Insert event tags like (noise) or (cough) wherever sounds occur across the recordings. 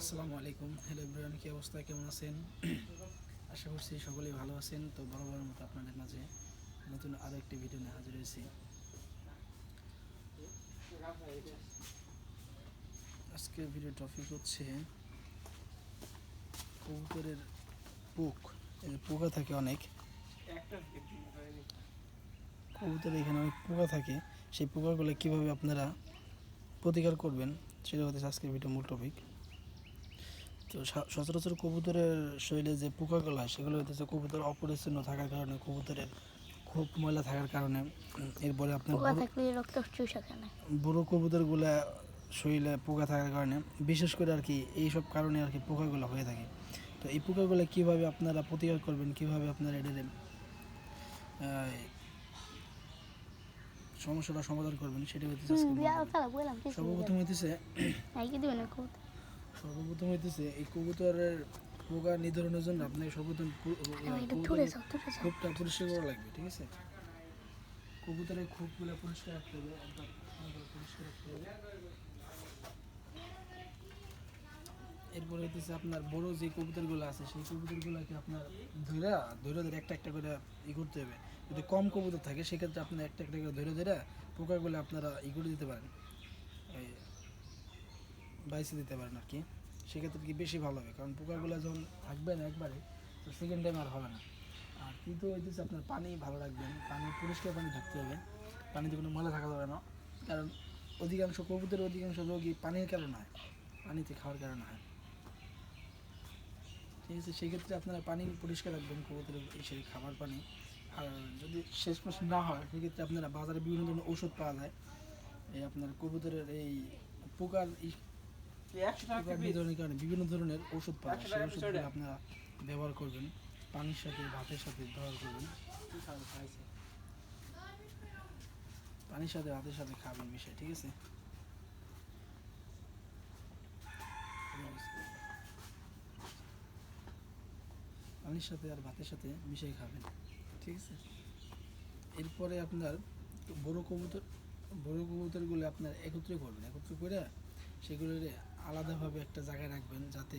আসসালামু আলাইকুম। Hello everyone কী অবস্থা? কেমন আছেন? (clears throat) আশা করছি সকলেই ভালো আছেন। তো বরাবরের মতো আপনাদের মাঝে নতুন আরও একটি ভিডিও নিয়ে হাজির হয়েছি। আজকের ভিডিও টপিক হচ্ছে কবুতরের পোক। পোকা থাকে অনেক। কবুতরের এখানে অনেক পোকা থাকে। সেই পোকাগুলো কীভাবে আপনারা প্রতিকার করবেন, সেটা হচ্ছে আজকের ভিডিও মূল টপিক তো সচরাচর কবুতরের শরীরে যে পোকাগুলো হয় সেগুলো হচ্ছে কবুতর অপরিচ্ছন্ন থাকার কারণে কবুতরের খুব ময়লা থাকার কারণে এরপরে আপনার পোকা বড়- কবুতরগুলা শরীরে পোকা থাকার কারণে বিশেষ করে আর কি এইসব কারণে আর কি পোকাগুলো হয়ে থাকে। তো এই পোকাগুলো কীভাবে আপনারা প্রতিকার করবেন কীভাবে আপনারা এদের আহ, সমস্যাটা সমাধান করবেন সেটা কিছু সর্বপ্রথম হইতেছে সর্বপ্রথম হইতেছে এই কবুতরের পোকা নিধনের জন্য আপনাকে সর্বপ্রথম যাও খুবটা পরিষ্কার করা লাগবে ঠিক আছে? কবুতরের খুবগুলো পরিষ্কার রাখতে হবে পরিষ্কার রাখতে হবে। এরপরে হইতেছে আপনার বড় যে কবুতরগুলো আছে সেই কবুতরগুলোকে আপনার ধরে ধরে ধরে একটা একটা করে ই করতে হবে। যদি কম কবুতর থাকে সেক্ষেত্রে আপনার একটা একটা করে ধরে ধরে পোকাগুলো আপনারা ই করে দিতে পারেন। বাইসে দিতে পারেন আর কি। সেক্ষেত্রে কি বেশি ভালো হবে? কারণ পোকাগুলো যখন থাকবে না একবারে, তো সেকেন্ড টাইম আর হবে না। আর কিন্তু হইতেছে আপনার পানি ভালো রাখবেন। পানি, পরিষ্কার পানি থাকতে হবে। পানিতে কোনো ময়লা থাকা যাবে না। কারণ অধিকাংশ, কবুতরের অধিকাংশ রোগী পানির কারণে হয়। পানিতে খাওয়ার কারণে হয়। ঠিক আছে, সেক্ষেত্রে আপনারা পানি পরিষ্কার রাখবেন, কবুতরের এসে খাবার পানি। আর যদি শেষ মাস না হয়, সেক্ষেত্রে আপনারা বাজারে বিভিন্ন ধরনের ওষুধ পাওয়া যায়। এই আপনার কবুতরের এই পোকার কারণে বিভিন্ন ধরনের ওষুধ পাওয়া যায় সেই ওষুধগুলো আপনারা ব্যবহার করবেন। পানির সাথে ভাতের সাথে ব্যবহার করবেন। পানির সাথে ভাতের সাথে খাবেন মিশে ঠিক আছে? পানির সাথে আর ভাতের সাথে মিশিয়ে খাবেন ঠিক আছে? এরপরে আপনার বড় কবুতর বড় কবুতরগুলো আপনার একত্রে করবেন। একত্রে করে সেগুলো আলাদাভাবে একটা জায়গায় রাখবেন যাতে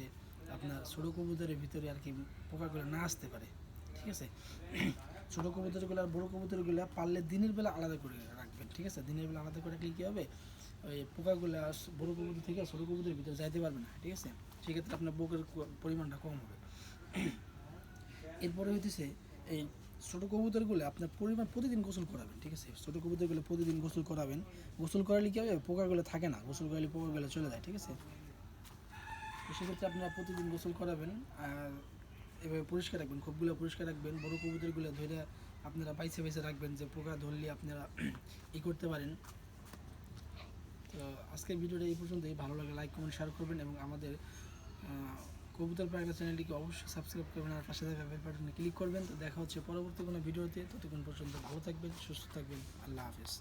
আপনার ছোটো কবুতরের ভিতরে আর কি পোকাগুলো না আসতে পারে, ঠিক আছে? (clears throat) ছোটো কবুতরগুলো আর বড়ো কবুতরগুলো পারলে দিনের বেলা আলাদা করে রাখবেন, ঠিক আছে? দিনের বেলা আলাদা করে রাখলে কী হবে? ওই পোকাগুলো বড়ো কবুতর থেকে ছোটো কবুতরের ভিতরে যাইতে পারবে না, ঠিক আছে? সেক্ষেত্রে আপনার পোকের ক- পরিমাণটা কম হবে। (clears throat) এরপরে হইতেছে এই ছোটো কবুতরগুলো আপনার পরিমাণ প্রতিদিন গোসল করাবেন, ঠিক আছে? ছোটো কবুতরগুলো প্রতিদিন গোসল করাবেন। গোসল করালে কি হবে? পোকাগুলো থাকে না। গোসল করালে পোকাগুলো চলে যায়, ঠিক আছে? তো সেক্ষেত্রে আপনারা প্রতিদিন গোসল করাবেন আর এভাবে পরিষ্কার রাখবেন খুবগুলো পরিষ্কার রাখবেন। বড় কবুতরগুলো ধরে আপনারা বাইছে বাইছে রাখবেন যে পোকা ধরলে আপনারা (clears throat) ই করতে পারেন। তো আজকের ভিডিওটা এই পর্যন্তই। ভালো লাগে লাইক কমেন্ট শেয়ার করবেন এবং আমাদের কবুতর পায়রা চ্যানেলটিকে অবশ্যই সাবস্ক্রাইব করবেন আর পাশে থাকা বেল বাটনে ক্লিক করবেন। তো দেখা হচ্ছে পরবর্তী কোনো ভিডিওতে। ততক্ষণ পর্যন্ত ভালো থাকবেন, সুস্থ থাকবেন। আল্লাহ হাফেজ।